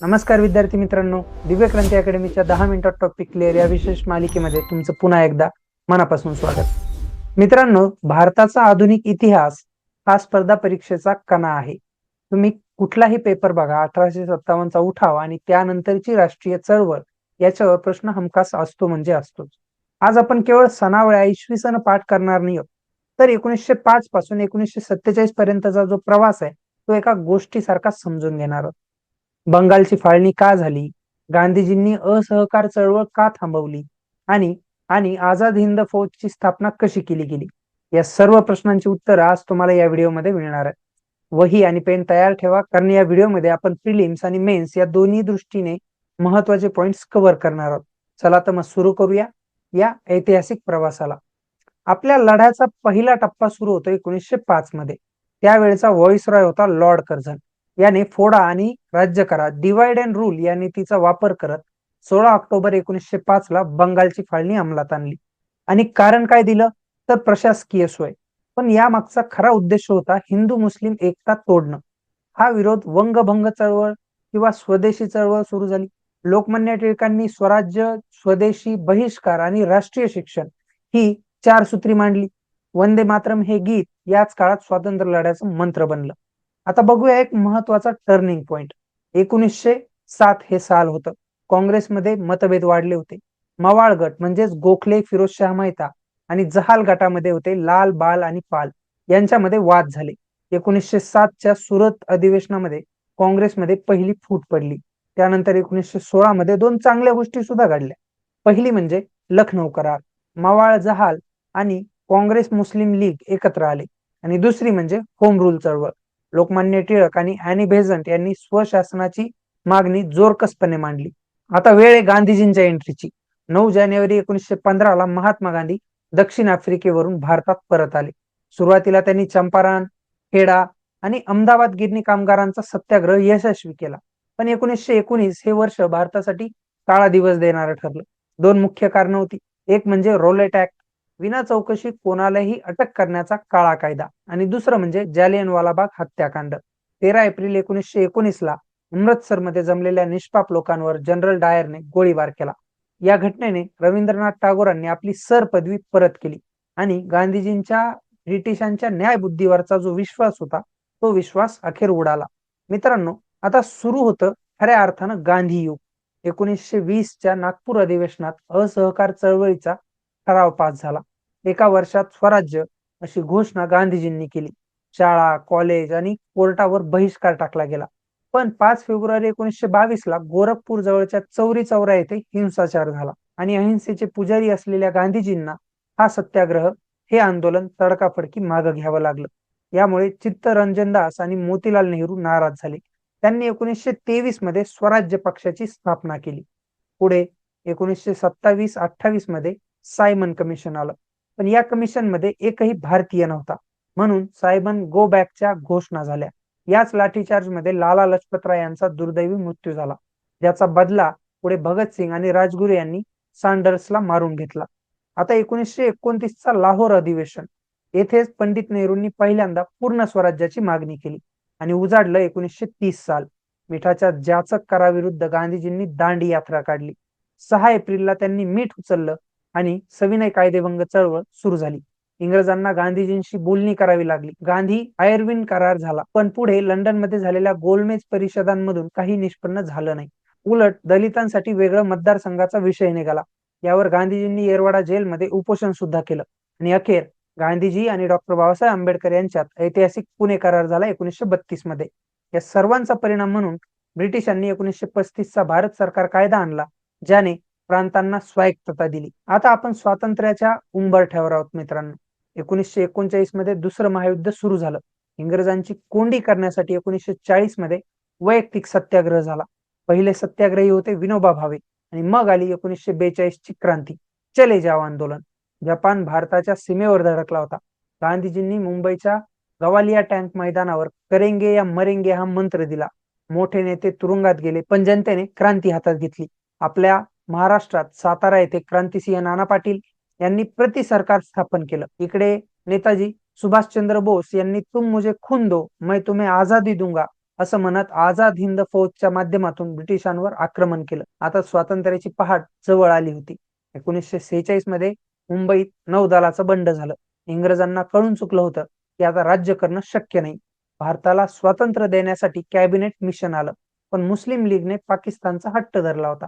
नमस्कार विद्यार्थी मित्रांनो. दिव्य क्रांती अकॅडमीच्या दहा मिनिटात टॉपिक क्लिअर या विशेष मालिकेमध्ये तुमचं पुन्हा एकदा मनापासून स्वागत. मित्रांनो भारताचा आधुनिक इतिहास हा स्पर्धा परीक्षेचा कणा आहे. तुम्ही कुठलाही पेपर बघा अठराशे सत्तावन्नचा उठाव आणि त्यानंतरची राष्ट्रीय चळवळ याच्यावर प्रश्न हमखास असतो म्हणजे असतोच. आज आपण केवळ सणावळ्या इसवी सन पाठ करणार नाही तर एकोणीसशे पाच पासून एकोणीसशे सत्तेचाळीस पर्यंतचा जो प्रवास आहे तो एका गोष्टीसारखा समजून घेणार आहोत. बंगालची फाळणी का झाली? गांधीजींनी असहकार चळवळ का थांबवली? आणि आणि आझाद हिंद फौजची स्थापना कशी केली गेली? या सर्व प्रश्नांची उत्तरं आज तुम्हाला या व्हिडिओमध्ये मिळणार आहे वही आणि पेन तयार ठेवा कारण या व्हिडिओमध्ये आपण प्रिलिम्स आणि मेन्स या दोन्ही दृष्टीने महत्त्वाचे पॉइंट्स कव्हर करणार आहोत. चला तर मग सुरू करूया या ऐतिहासिक प्रवासाला. आपल्या लढ्याचा पहिला टप्पा सुरू होतो एकोणीसशे पाच मध्ये. त्यावेळेचा व्हॉइस रॉय होता लॉर्ड कर्झन. याने फोडा आणि राज्य करा. डिवाइड अँड रूल या नीतीचा वापर करत सोळा ऑक्टोबर एकोणीसशे पाच ला बंगालची फाळणी अंमलात आणली. आणि कारण काय दिलं? तर प्रशासकीय सोय. पण या मागचा खरा उद्देश होता हिंदू मुस्लिम एकता तोडणं. हा विरोध वंगभंग चळवळ किंवा स्वदेशी चळवळ सुरू झाली. लोकमान्य टिळकांनी स्वराज्य स्वदेशी बहिष्कार आणि राष्ट्रीय शिक्षण ही चार सूत्री मांडली. वंदे मातरम हे गीत याच काळात स्वातंत्र्य लढ्याचं मंत्र बनलं. आता बघूया एक महत्त्वाचा टर्निंग पॉइंट एकोणीसशे सात हे साल होतं. काँग्रेसमध्ये मतभेद वाढले होते. मवाळ गट म्हणजेच गोखले फिरोजशाह मेहता आणि जहाल गटामध्ये होते लाल बाल आणि पाल यांच्यामध्ये वाद झाले. एकोणीसशे सातच्या सुरत अधिवेशनामध्ये काँग्रेसमध्ये पहिली फूट पडली. त्यानंतर एकोणीसशे सोळा मध्ये दोन चांगल्या गोष्टी सुद्धा घडल्या. पहिली म्हणजे लखनौ करार. मवाळ जहाल आणि काँग्रेस मुस्लिम लीग एकत्र आले. आणि दुसरी म्हणजे होम रूल चळवळ. लोकमान्य टिळक आणि अॅनी बेझंट यांनी स्वशासनाची मागणी जोरकसपणे मांडली. आता वेळ आहे गांधीजींच्या एंट्रीची नऊ जानेवारी एकोणीसशे पंधराला महात्मा गांधी दक्षिण आफ्रिकेवरून भारतात परत आले. सुरुवातीला त्यांनी चंपारण खेडा आणि अहमदाबाद गिरणी कामगारांचा सत्याग्रह यशस्वी केला. पण एकोणीसशे एकोणीस हे वर्ष भारतासाठी काळा दिवस देणारं ठरलं. दोन मुख्य कारण होती. एक म्हणजे रोलेट ऍक्ट विना चौकशी कोणालाही अटक करण्याचा काळा कायदा. आणि दुसरं म्हणजे जालियनवालाबाग हत्याकांड. तेरा एप्रिल एकोणीसशे एकोणीस ला अमृतसरमध्ये जमलेल्या निष्पाप लोकांवर जनरल डायरने गोळीबार केला. या घटनेने रवींद्रनाथ टागोरांनी आपली सर पदवी परत केली. आणि गांधीजींच्या ब्रिटिशांच्या न्यायबुद्धीवरचा जो विश्वास होता तो विश्वास अखेर उडाला. मित्रांनो आता सुरू होतं खऱ्या अर्थानं गांधी युग. एकोणीसशे वीसच्या नागपूर अधिवेशनात असहकार चळवळीचा ठराव पास झाला. एका वर्षात स्वराज्य अशी घोषणा गांधीजींनी केली. शाळा कॉलेज आणि कोर्टावर बहिष्कार टाकला गेला. पण पाच फेब्रुवारी एकोणीसशे बावीस ला गोरखपूर जवळच्या चौरी चौरा येथे हिंसाचार झाला आणि अहिंसेचे पुजारी असलेल्या गांधीजींना हा सत्याग्रह हे आंदोलन तडकाफडकी मागं घ्यावं लागलं. यामुळे चित्तरंजन दास आणि मोतीलाल नेहरू नाराज झाले. त्यांनी एकोणीसशे तेवीसमध्ये स्वराज्य पक्षाची स्थापना केली. पुढे एकोणीसशे सत्तावीस अठ्ठावीसमध्ये सायमन कमिशन आलं. पण या कमिशनमध्ये एकही भारतीय नव्हता. म्हणून सायमन गो बॅकच्या घोषणा झाल्या. याच लाठीचार्जमध्ये लाला लजपतराय यांचा दुर्दैवी मृत्यू झाला. ज्याचा बदला पुढे भगतसिंग आणि राजगुरू यांनी सँडर्सला मारून घेतला. आता एकोणीसशे एकोणतीसचा लाहोर अधिवेशन. येथेच पंडित नेहरूंनी पहिल्यांदा पूर्ण स्वराज्याची मागणी केली. आणि उजाडलं एकोणीसशे तीस साल. मिठाच्या जाचक कराविरुद्ध गांधीजींनी दांडी यात्रा काढली. सहा एप्रिलला त्यांनी मीठ उचललं. आणि सविनय कायदेभंग चळवळ सुरू झाली. इंग्रजांना गांधीजींशी बोलणी करावी लागली. गांधी आयर्विन करार झाला. पण पुढे लंडनमध्ये झालेल्या गोलमेज परिषदांमधून काही निष्पन्न झालं नाही. उलट दलितांसाठी वेगळं मतदारसंघाचा विषय निघाला. यावर गांधीजींनी येरवाडा जेलमध्ये उपोषण सुद्धा केलं. आणि अखेर गांधीजी आणि डॉक्टर बाबासाहेब आंबेडकर यांच्यात ऐतिहासिक पुणे करार झाला एकोणीसशे बत्तीसमध्ये. या सर्वांचा परिणाम म्हणून ब्रिटिशांनी एकोणीसशे पस्तीसचा भारत सरकार कायदा आणला ज्याने प्रांतांना स्वायत्तता दिली. आता आपण स्वातंत्र्याच्या उंबरठ्यावर आहोत मित्रांनो. एकोणीसशे एकोणचाळीसमध्ये दुसरं महायुद्ध सुरू झालं. इंग्रजांची कोंडी करण्यासाठी एकोणीसशे चाळीसमध्ये वैयक्तिक सत्याग्रह झाला. पहिले सत्याग्रही होते विनोबा भावे आणि मग आली एकोणीसशे बेचाळीस ची क्रांती. चले जाव आंदोलन. जपान भारताच्या सीमेवर धडकला होता. गांधीजींनी मुंबईच्या गवालिया टँक मैदानावर करेंगे या मरेंगे हा मंत्र दिला. मोठे नेते तुरुंगात गेले पण जनतेने क्रांती हातात घेतली. आपल्या महाराष्ट्रात सातारा येथे क्रांतिसिंह नाना पाटील यांनी प्रति सरकार स्थापन केलं. इकडे नेताजी सुभाषचंद्र बोस यांनी तुम मुझे खून दो मैं तुम्हे आझादी दूंगा असं म्हणत आझाद हिंद फौजच्या माध्यमातून ब्रिटिशांवर आक्रमण केलं. आता स्वातंत्र्याची पहाट जवळ आली होती. एकोणीसशे सेहेचाळीसमध्ये मुंबईत नौदलाचं बंड झालं. इंग्रजांना कळून चुकलं होतं की आता राज्य करणं शक्य नाही. भारताला स्वातंत्र्य देण्यासाठी कॅबिनेट मिशन आलं. पण मुस्लिम लीगने पाकिस्तानचा हट्ट धरला होता.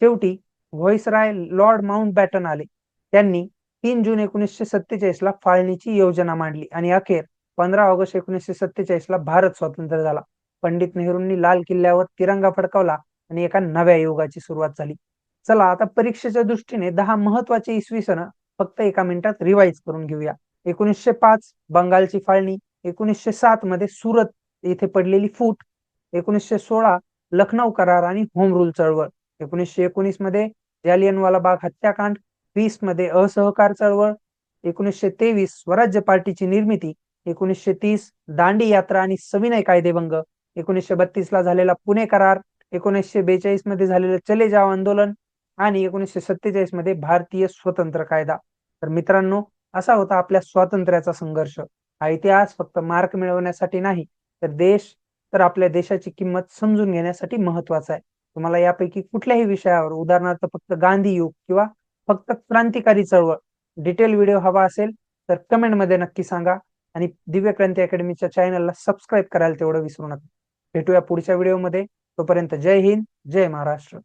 शेवटी व्हॉइसराय लॉर्ड माउंट बॅटन आले. त्यांनी तीन जून एकोणीसशे सत्तेचाळीस ला फाळणीची योजना मांडली आणि अखेर पंधरा ऑगस्ट एकोणीसशे सत्तेचाळीस ला भारत स्वतंत्र झाला. पंडित नेहरूंनी लाल किल्ल्यावर तिरंगा फडकावला आणि एका नव्या युगाची सुरुवात झाली. चला आता परीक्षेच्या दृष्टीने दहा महत्त्वाचे इसवी सन फक्त एका मिनिटात रिवाईज करून घेऊया. एकोणीसशे पाच बंगालची फाळणी. एकोणीसशे सात मध्ये सुरत येथे पडलेली फूट. एकोणीसशे सोळा लखनौ करार आणि होम रूल चळवळ. एकोणीसशे एकोणीसमध्ये जालियनवाला बाग हत्याकांड वीसमध्ये असहकार चळवळ एकोणीसशे तेवीस स्वराज्य पार्टीची निर्मिती एकोणीसशे तीस दांडी यात्रा आणि सविनय कायदेभंग एकोणीसशे बत्तीस ला झालेला पुणे करार एकोणीसशे बेचाळीसमध्ये झालेलं चले जाव आंदोलन आणि एकोणीसशे सत्तेचाळीसमध्ये भारतीय स्वतंत्र कायदा. तर मित्रांनो असा होता आपल्या स्वातंत्र्याचा संघर्ष. हा इतिहास फक्त मार्क मिळवण्यासाठी नाही तर देश तर आपल्या देशाची किंमत समजून घेण्यासाठी महत्त्वाचा आहे. तुम्हाला यापैकी कुठल्याही विषयावर उदाहरणार्थ फक्त गांधी युग किंवा फक्त क्रांतिकारी चळवळ डिटेल व्हिडिओ हवा असेल तर कमेंटमध्ये नक्की सांगा आणि दिव्य क्रांती अकॅडमीच्या चॅनलला सबस्क्राईब करायला तेवढं विसरू नका. भेटूया पुढच्या व्हिडिओमध्ये तोपर्यंत जय हिंद जय महाराष्ट्र.